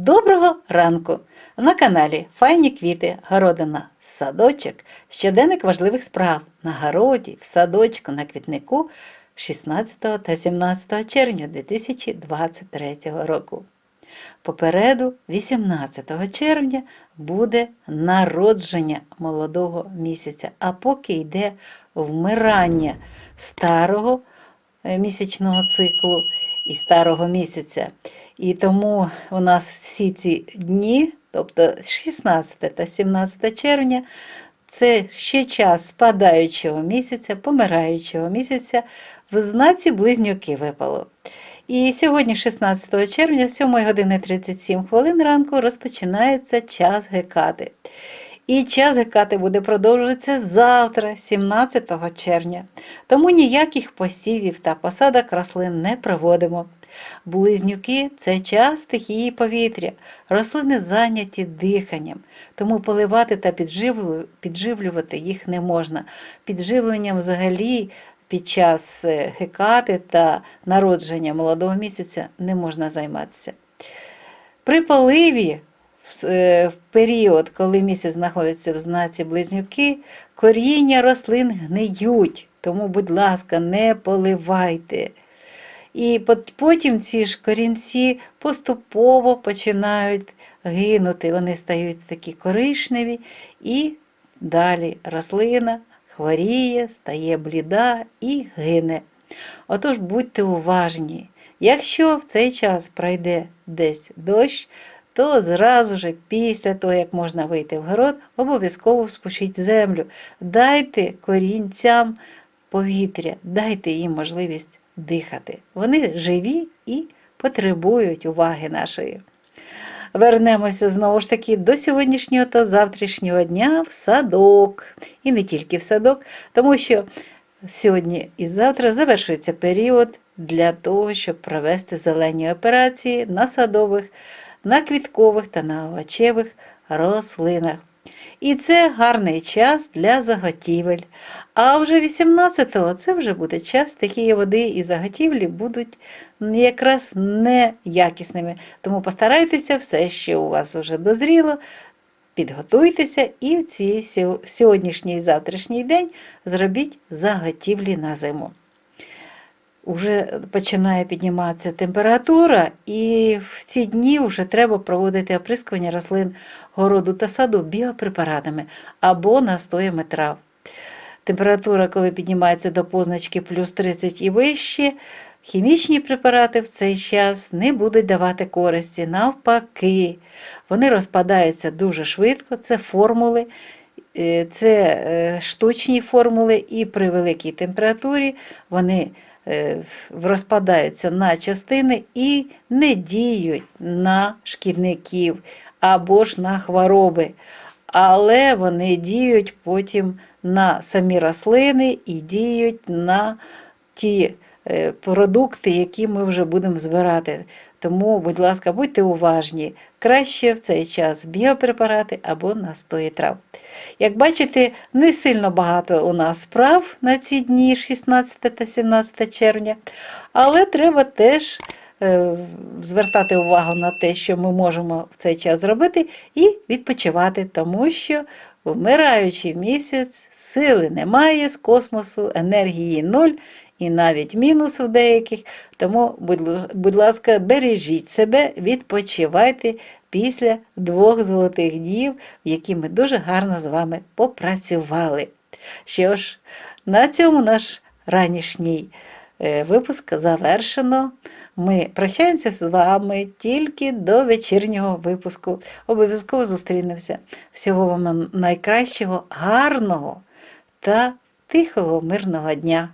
Доброго ранку! На каналі Файні квіти, городина, садочок, щоденник важливих справ на городі, в садочку, на квітнику 16 та 17 червня 2023 року. Попереду 18 червня буде народження молодого місяця, а поки йде вмирання старого е, місячного циклу і старого місяця. І тому у нас всі ці дні, тобто 16 та 17 червня, це ще час спадаючого місяця, помираючого місяця в знаці близнюки випало. І сьогодні, 16 червня, 7 години 37 хвилин ранку, розпочинається час Гекати. І час Гекати буде продовжуватися завтра, 17 червня. Тому ніяких посівів та посадок рослин не проводимо. Близнюки це час стихії повітря, рослини зайняті диханням, тому поливати та підживлювати їх не можна. Підживленням взагалі під час е, гекати та народження молодого місяця не можна займатися. При поливі е, в період, коли місяць знаходиться в знаці близнюки, коріння рослин гниють, тому, будь ласка, не поливайте. І потім ці ж корінці поступово починають гинути. Вони стають такі коричневі, і далі рослина хворіє, стає бліда і гине. Отож будьте уважні. Якщо в цей час пройде десь дощ, то зразу ж після того, як можна вийти в город, обов'язково спушіть землю. Дайте корінцям повітря, дайте їм можливість дихати. Вони живі і потребують уваги нашої. Вернемося знову ж таки до сьогоднішнього та завтрашнього дня в садок. І не тільки в садок, тому що сьогодні і завтра завершується період для того, щоб провести зелені операції на садових, на квіткових та на овочевих рослинах. І це гарний час для заготівель. А вже 18-го це вже буде час стихії води і заготівлі будуть якраз неякісними. Тому постарайтеся все, що у вас вже дозріло, підготуйтеся і в ці сьогоднішній завтрашній день зробіть заготівлі на зиму. Уже починає підніматися температура, і в ці дні вже треба проводити оприскування рослин городу та саду біопрепаратами або настоями трав. Температура, коли піднімається до позначки плюс 30 і вище, хімічні препарати в цей час не будуть давати користі. Навпаки, вони розпадаються дуже швидко, це формули, е, це е, штучні формули, і при великій температурі вони розпадаються на частини і не діють на шкідників або ж на хвороби. Але вони діють потім на самі рослини і діють на ті е, продукти, які ми вже будемо збирати. Тому, будь ласка, будьте уважні. Краще в цей час біопрепарати або настої трав. Як бачите, не сильно багато у нас справ на ці дні, 16 та 17 червня, але треба теж е, звертати увагу на те, що ми можемо в цей час зробити, і відпочивати, тому що вмираючий місяць, сили немає з космосу, енергії нуль і навіть мінус у деяких. Тому, будь, ласка, бережіть себе, відпочивайте після двох золотих днів, в які ми дуже гарно з вами попрацювали. Що ж, на цьому наш ранішній е, випуск завершено. Ми прощаємося з вами тільки до вечірнього випуску. Обов'язково зустрінемося. Всього вам найкращого, гарного та тихого, мирного дня.